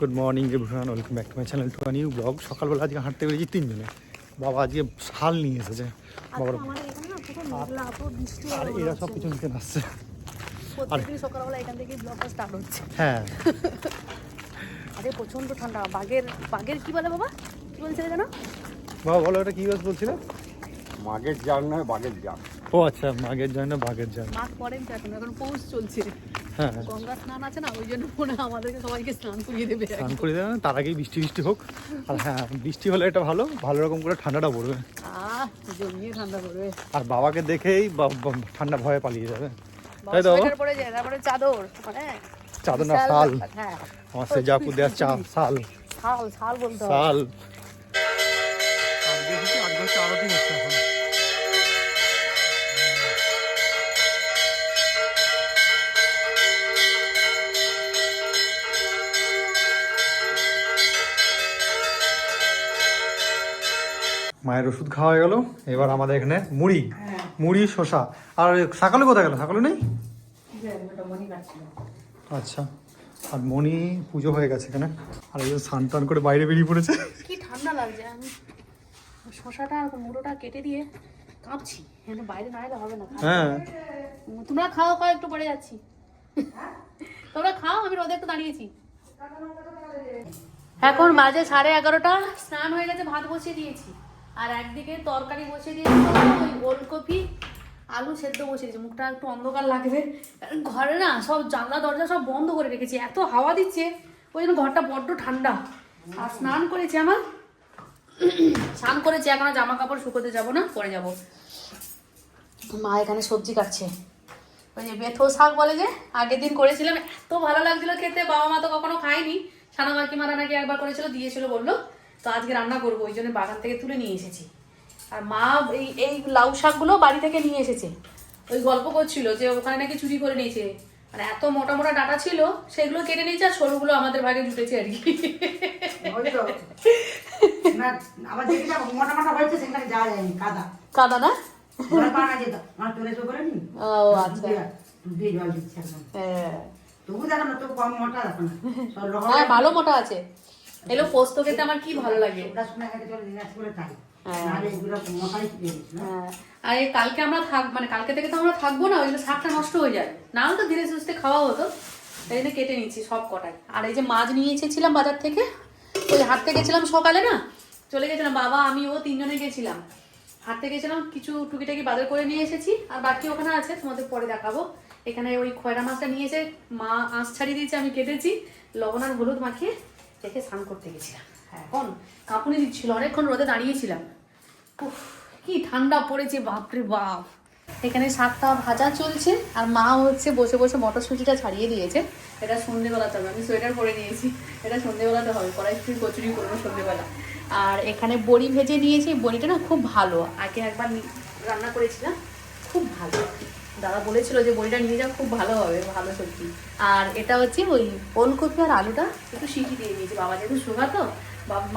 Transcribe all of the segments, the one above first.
Good morning everyone welcome back to my channel to new blog সকালবেলা আজকে হাঁটতে বেরিয়েছি তিনজনে। বাবা আজকে শাল নিয়ে এসেছে। বাবার পুরো বৃষ্টি আর এরা সব কিছু নিতে আসছে প্রত্যেকদিন সকালবেলা এখান থেকে ব্লগটা স্টার্ট হচ্ছে। হ্যাঁ। আরে প্রচণ্ড ঠান্ডা। বাঘের বাঘের কি বলে বাবা? কি বলছিলে জানো বাবা বলো এটা কি বাস বলছিল? মাগের জাল নয় বাঘের জাল। ও আচ্ছা মাঘের জয় না বাঘের মাঘ পড়েন তো এখন এখন পৌষ চলছে। গঙ্গা স্নান আছে না ওই জন্য মনে আমাদেরকে সবাইকে স্নান করিয়ে দেবে স্নান করে দেবে তার আগেই বৃষ্টি বৃষ্টি হোক। আর হ্যাঁ বৃষ্টি হলে এটা ভালো ভালো রকম করে ঠান্ডাটা পড়বে। জমিয়ে ঠান্ডা পড়বে। আর বাবাকে দেখেই ঠান্ডা ভয়ে পালিয়ে যাবে। তাই তো? পরে যায় তারপরে চাদর মানে চাদর না শাল। হ্যাঁ। আমার সে জাপু দেওয়ার চা শাল। শাল শাল বলতে শাল। আজকে আজকে আরতি হচ্ছে এখন। মায়ের ওষুধ খাওয়া হয়ে গেল। এবার আমাদের এখানে মুড়ি। মুড়ি শসা। আর সকালে কোথায় গেল? সকালে নেই? আচ্ছা। আর মণি পুজো হয়ে গেছে এখানে। আর এই যে স্নান টান করে বাইরে বেরিয়ে পড়েছে। কি ঠান্ডা লাগছে আমি শশাটা আর মুড়োটা কেটে দিয়ে কাঁপছি। এখন বাইরে না এলে হবে না। হ্যাঁ। তোমরা খাও খাও একটু পরে যাচ্ছি। তোমরা খাও আমি রোদে একটু দাঁড়িয়েছি। এখন বাজে সাড়ে এগারোটা। স্নান হয়ে গেছে ভাত বসিয়ে দিয়েছি। আর একদিকে তরকারি বসিয়ে দিয়েছি, ওই ওলকপি, আলু সেদ্ধ বসিয়ে দিয়েছি। মুখটা একটু অন্ধকার লাগবে। ঘরে না সব জানলা, দরজা সব বন্ধ করে রেখেছি। এত হাওয়া দিচ্ছে, ওই জন্য ঘরটা বড্ড ঠান্ডা। আর স্নান করেছি আমার। স্নান করেছি, এখন জামা কাপড় শুকোতে যাব না, পরে যাব। মা এখানে সবজি কাটছে। ওই যে বেথো শাক বলে যে, আগের দিন করেছিলাম, এত ভালো লাগছিল খেতে। বাবা মা তো কখনো খায়নি। সানা মারা নাকি একবার করেছিল, দিয়েছিল বলল। তো আজকে রান্না করব ওই জন্য বাগান থেকে তুলে নিয়ে এসেছি। আর মা এই এই লাউ শাকগুলো বাড়ি থেকে নিয়ে এসেছে। ওই গল্প করছিল যে ওখানে নাকি চুরি করে নিয়েছে। মানে এত মোটা মোটা ডাটা ছিল সেগুলো কেটে নিয়েছে আর সরুগুলো আমাদের ভাগে জুটেছে আর কি। কাদা। না? ও আচ্ছা। হ্যাঁ। হ্যাঁ ভালো মোটা আছে। এলো পোস্ত খেতে আমার কি ভালো লাগে? হ্যাঁ। হ্যাঁ, আর কালকে আমরা থাক মানে কালকে থেকে তো আমরা থাকব না ওই জন্য শাকটা নষ্ট হয়ে যায়। না তো ধীরে সুস্থে খাওয়া হতো। এই জন্য কেটে নিচ্ছি সব কটাই। আর এই যে মাছ নিয়ে এসেছিলাম বাজার থেকে ওই হাঁটতে গেছিলাম সকালে না চলে গেছিলাম বাবা আমি ও তিনজনে গেছিলাম। হাঁটতে গেছিলাম কিছু টুকিটাকি বাজার করে নিয়ে এসেছি আর বাকি ওখানে আছে তোমাদের পরে দেখাবো। এখানে ওই খয়রা মাছটা নিয়ে এসে মা আঁশ ছাড়িয়ে দিয়েছে আমি কেটেছি লবণ আর হলুদ মাখিয়ে। রেখে স্নান করতে গেছিলাম। হ্যাঁ, এখন কাঁপুনি দিচ্ছিল অনেকক্ষণ রোদে দাঁড়িয়েছিলাম। উফ, কি ঠান্ডা পড়েছে বাপরে বাপ। এখানে শাকটা ভাজা চলছে আর মা হচ্ছে বসে বসে মটরশুঁটিটা ছাড়িয়ে দিয়েছে। এটা সন্ধেবেলাতে হবে আমি সোয়েটার পরে নিয়েছি। এটা সন্ধেবেলাতে হবে কড়াইশুটি কচুরি করব সন্ধেবেলা। আর এখানে বড়ি ভেজে নিয়েছি বড়িটা না খুব ভালো আগে একবার রান্না করেছিলাম খুব ভালো। দাদা বলেছিল যে বড়িটা নিয়ে যাও, খুব ভালো হবে, ভালো সবজি। আর এটা হচ্ছে ওই ওলকপি আর আলুটা, একটু সিটি দিয়ে দিয়েছি। বাবা যেহেতু সুগার তো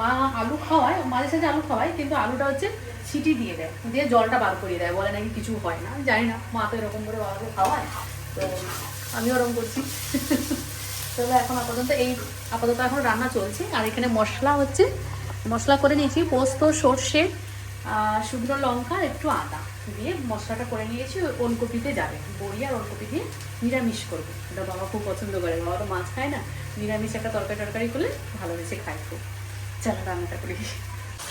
মা আলু খাওয়ায়, মাঝে সাঝে আলু খাওয়ায়, কিন্তু আলুটা হচ্ছে সিটি দিয়ে দেয়, দিয়ে জলটা বার করিয়ে দেয়, বলে নাকি কিছু হয় না জানি না, মা তো এরকম করে বাবাকে খাওয়ায়, তো আমি ওরকম করছি। তবে এখন আপাতত এই, আপাতত এখন রান্না চলছে, আর এখানে মশলা হচ্ছে, মশলা করে নিয়েছি, পোস্ত, সর্ষে শুকনো লঙ্কা আর একটু আদা দিয়ে মশলাটা করে নিয়েছি ওই ওলকপিতে যাবে। বড়ি আর ওলকপি দিয়ে নিরামিষ করব। এটা বাবা খুব পছন্দ করে। বাবা তো মাছ খায় না নিরামিষ একটা তরকারি টরকারি করলে ভালোবেসে খায় খুব। চলো রান্নাটা করি।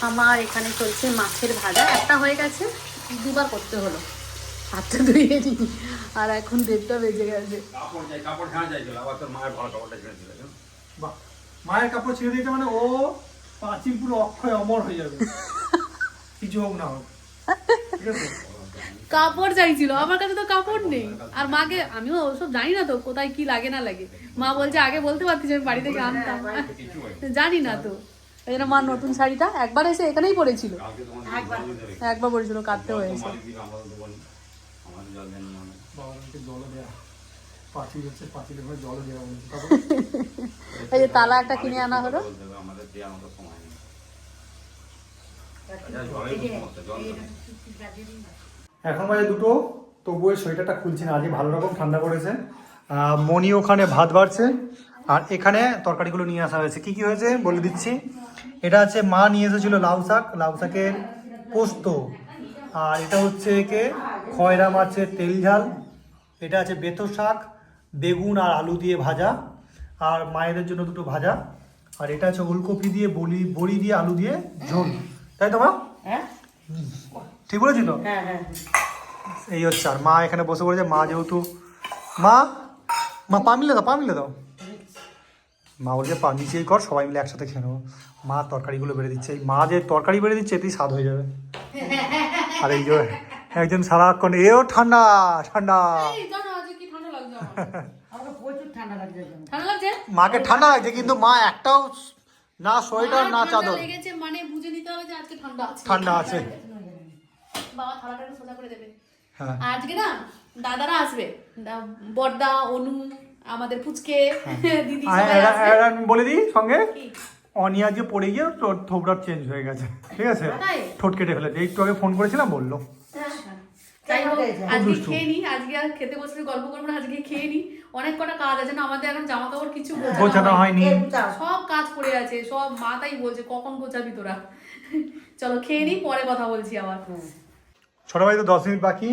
আমার এখানে চলছে মাছের ভাজা। একটা হয়ে গেছে দুবার করতে হলো। হাতটা ধুয়ে নি আর এখন দেড়টা বেজে গেছে। কাপড় কাপড় আবার তোর মায়ের কাপড়টা বাহ, মায়ের কাপড় ছেড়ে দিয়েছে মানে ও পাঁচিল পুরো অক্ষয় অমর হয়ে যাবে। কিছু হোক না হোক। ঠিক আছে? কাপড় চাইছিল আমার কাছে তো কাপড় নেই। আর মাকে আমিও ওসব জানি না তো কোথায় কি লাগে না লাগে। মা বলছে আগে বলতে পারতিস আমি বাড়ি থেকে আনতাম। জানি না তো। এই জন্য মা নতুন শাড়িটা একবার এসে এখানেই পরেছিল। একবার। পরেছিল কাটতে হয়েছে এই যে তালা একটা কিনে আনা হলো। আমাদের দেওয়ার মতো সময় নেই আচ্ছা, জলের কি সমস্যা জল দেবে। এখন বাজে দুটো, তবুও সোয়েটারটা খুলছি না, আজকে ভালো রকম ঠান্ডা পড়েছে। মনি ওখানে ভাত বাড়ছে, আর এখানে তরকারিগুলো নিয়ে আসা হয়েছে। কি কি হয়েছে বলে দিচ্ছি। এটা আছে মা নিয়ে এসেছিল লাউ শাক, লাউ শাকের পোস্ত, আর এটা হচ্ছে একে খয়রা মাছের তেল ঝাল, এটা আছে বেতো শাক, বেগুন আর আলু দিয়ে ভাজা, আর মায়েদের জন্য দুটো ভাজা, আর এটা আছে ওলকপি দিয়ে, বলি, বড়ি দিয়ে, আলু দিয়ে ঝোল। তাই তো মা? হ্যাঁ? ঠিক বলেছি তো হ্যাঁ হ্যাঁ। এই হচ্ছে আর মা এখানে বসে পড়েছে। মা যেহেতু মা মা পা মিলে দাও পা মিলে দাও। মা বলছে পা নিচেই কর সবাই মিলে একসাথে খেয়ে নেব। মা তরকারিগুলো বেড়ে দিচ্ছে। এই মা যে তরকারি বেড়ে দিচ্ছে এতেই স্বাদ হয়ে যাবে। আর এই যে একজন সারাক্ষণ এও ঠান্ডা ঠান্ডা। মাকে ঠান্ডা লাগছে কিন্তু মা একটাও না সোয়েটার না চাদর। লেগেছে মানে বুঝে নিতে হবে যে আজকে ঠান্ডা আছে। ঠান্ডা আছে। বাবা থালাটা একটু সোজা করে দেবে। হ্যাঁ। আজকে না দাদারা আসবে। অনু আমাদের পুচকে দিদি এরা আমি বলে দিই সঙ্গে অনিয়া যে পড়ে গিয়ে তোর থোবড়া চেঞ্জ হয়ে গেছে। ঠিক আছে? ঠোঁট কেটে ফেলেছে। একটু আগে ফোন করেছিলাম বলল। যাই হোক, আজকে খেয়ে নি আজকে আর খেতে বসলে গল্প করব না আজকে খেয়ে নি। অনেক কটা কাজ আছে না আমাদের এখন জামা কাপড় কিছু গোছানো হয়নি। সব কাজ পড়ে আছে সব মা তাই বলছে কখন গোছাবি তোরা? চলো খেয়ে নি পরে কথা বলছি আবার। ছোট ভাই তো দশ মিনিট বাকি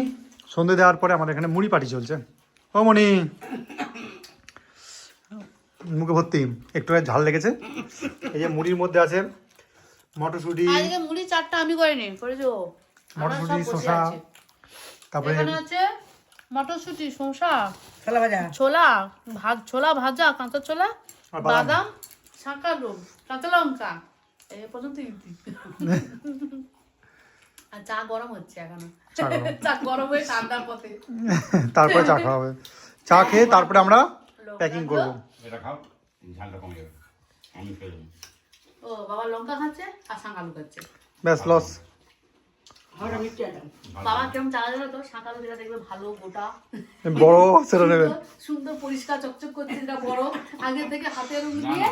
সন্ধে দেওয়ার পরে আমাদের এখানে মুড়ি পাটি চলছে। ও মনি মুখে ভর্তি একটু ঝাল লেগেছে। এই যে মুড়ির মধ্যে আছে মটরশুঁটি। আজকে মুড়ি চারটা আমি করিনি করেছ মটরশুঁটি শসা তারপরে এখানে আছে মটরশুঁটি শসা ছোলা ভাজা। ছোলা ভাত ছোলা ভাজা কাঁচা ছোলা আর বাদাম। বাদাম কাঁচা লঙ্কা। এই পর্যন্ত আর চা গরম হচ্ছে এখনও। চা গরম। হয়ে ঠান্ডার পথে। তারপরে চা খাওয়া হবে। চা খেয়ে তারপরে আমরা প্যাকিং করব। এটা খাও ঝালটা কমে যাবে। আমি ও বাবা লঙ্কা খাচ্ছে আর শাঁকালু খাচ্ছে। ব্যাস লস বাবা কেমন চা দেবে তো? শাঁকালু যেটা দেখবে ভালো গোটা। বড় সেটা নেবে। সুন্দর- সুন্দর পরিষ্কার চকচক করছে যেটা বড়। আগে থেকে হাতের রুম দিয়ে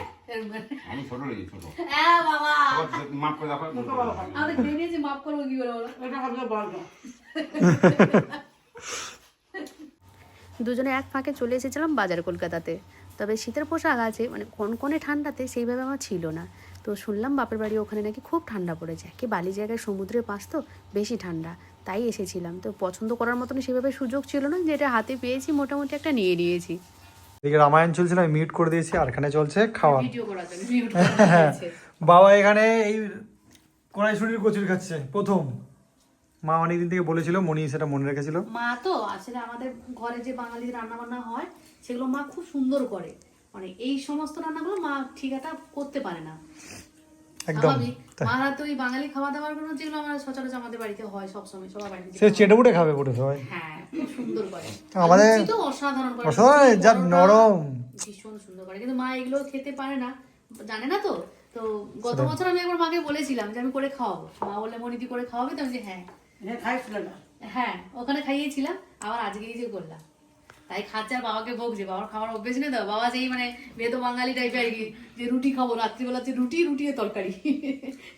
আমি ছোট রেখি ছোট। হ্যাঁ বাবা। মাপ করে দেখো। আমাদের খেয়ে নিয়েছি মাফ করব কি বলো এটা হবে বড় দুজনে এক ফাঁকে চলে এসেছিলাম বাজার কলকাতাতে। তবে শীতের পোশাক আছে মানে কনকনে ঠান্ডাতে সেইভাবে আমার ছিল না। তো শুনলাম বাপের বাড়ি ওখানে নাকি খুব ঠান্ডা পড়েছে। কি বালি জায়গায় সমুদ্রের পাশ তো বেশি ঠান্ডা তাই এসেছিলাম। তো পছন্দ করার মতন সেভাবে সুযোগ ছিল না যেটা হাতে পেয়েছি মোটামুটি একটা নিয়ে নিয়েছি। এদিকে রামায়ণ চলছিল আমি মিউট করে দিয়েছি আর এখানে চলছে খাওয়া। ভিডিও করার জন্য ভিডিও করা হয়েছে। বাবা এখানে এই কড়াইশুটির কচুরি খাচ্ছে প্রথম। মা অনেকদিন থেকে বলেছিল মনি সেটা মনে রেখেছিল। মা তো আসলে আমাদের ঘরে যে বাঙালি রান্না বান্না হয় সেগুলো মা খুব সুন্দর করে। মানে এই সমস্ত রান্নাগুলো মা ঠিক একটা করতে পারে না। একদম মারা তো এই বাঙালি খাওয়া দাওয়ারগুলো যেগুলো আমরা সচরাচর আমাদের বাড়িতে হয় সবসময় সবার বাড়িতে সে চেটে খাবে বুটে সবাই। হ্যাঁ সুন্দর করে। আমাদের- তো অসাধারণ করে। অসাধারণ, যা নরম। ভীষণ সুন্দর করে। কিন্তু মা এগুলো খেতে পারে না। জানে না তো? তো গত বছর আমি একবার মাকে বলেছিলাম যে আমি করে খাওয়াবো। মা বললে মনিদি করে খাওয়াবে? তো আমি যে হ্যাঁ। এটা হ্যাঁ ওখানে খাইয়েছিলাম আবার আজকেই যে করলাম। তাই খাচ্ছে আর বাবাকে বকছে। বাবার খাবার অভ্যেস নেই তো? বাবা সেই মানে বেদ বাঙালি টাইপের আর কি। যে রুটি খাব রাত্রিবেলা হচ্ছে রুটি রুটি আর তরকারি।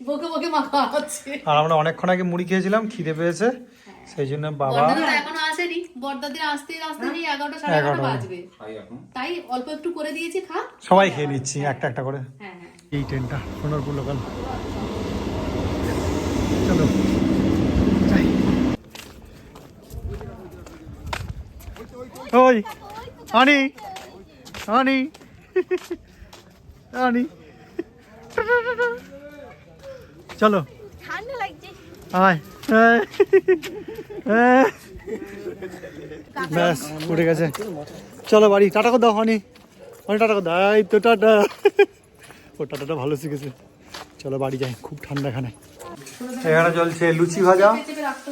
বকে বকে মা খাওয়াচ্ছে। আর আমরা অনেকক্ষণ আগে মুড়ি খেয়েছিলাম খিদে পেয়েছে। সেই জন্য বাবা এখনও আসেনি। বর্দাদের আসতে আসতে এই এগারোটা সাড়ে এগারোটা। বাজবে। তাই অল্প একটু করে দিয়েছি খা। সবাই খেয়ে নিচ্ছি একটা একটা করে। হ্যাঁ হ্যাঁ। এই ট্রেনটা সোনারপুর লোকাল চলো। ওই আনি আনি। আনি। চলো। আয়। ব্যাস উঠে গেছে। চলো বাড়ি টাটা করে দাও হানি অনেক টাটা করে দাও। এই তো টাটা। ও টাটাটা ভালো শিখেছে। চলো বাড়ি যাই খুব ঠান্ডা এখানে। এখানে চলছে লুচি ভাজা।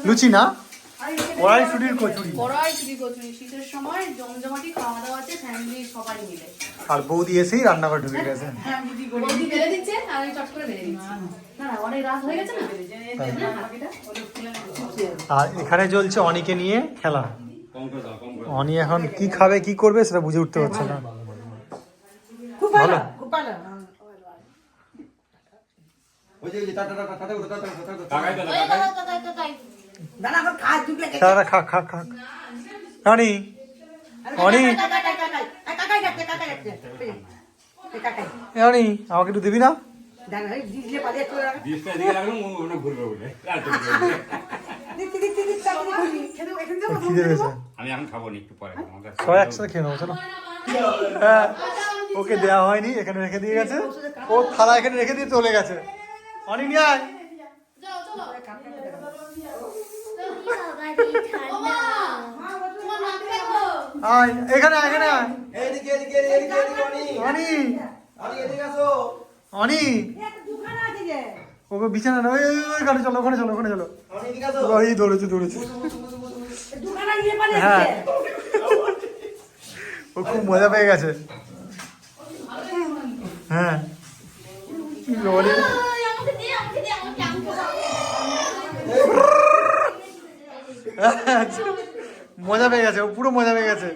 লুচি না? কড়াইশুটির কচুরি কচুরি শীতের সময় জমজমাটি খাওয়া দাওয়া আছে ফ্যামিলি সবাই মিলে আর বৌদি এসেই রান্নাঘর ঢুকে গেছে বৌদি বেলে দিচ্ছে আর আমি চট করে দিচ্ছি না না অনেক রাত হয়ে গেছে না? আর এখানে চলছে অনিকে নিয়ে খেলা অনি এখন কি খাবে কি করবে সেটা বুঝে উঠতে পারছে না খুব ভালো খুব ভালো ওই যে tata tata tata tata tata টাকাই দাদা খা খা খা রানি অনি আমাকে একটু দিবি না? সবাই একসাথে খেয়ে নেব চলো। হ্যাঁ ওকে দেওয়া হয়নি এখানে রেখে দিয়ে গেছে। ও থালা এখানে রেখে দিয়ে চলে গেছে। অনেক নিয়ে আয় এখানে এখানে আয়। এদিকে এদিকে এদিকে এদিকে অনি। অনি। এদিকে আসো। অনি। ওকে বিছানা না ওই ওই, ওইখানে চলো ওখানে চলো ওখানে চলো। অনি ওই দৌড়েছে দৌড়েছে নিয়ে পালিয়ে হ্যাঁ। ও খুব মজা পেয়ে গেছে। হ্যাঁ। অনি মজা পেয়ে গেছে, ও পুরো মজা পেয়ে গেছে।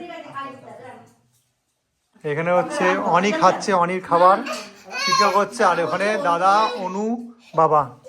এখানে হচ্ছে অনি খাচ্ছে, অনির খাবার। চিৎকার করছে আর ওখানে দাদা, অনু, বাবা।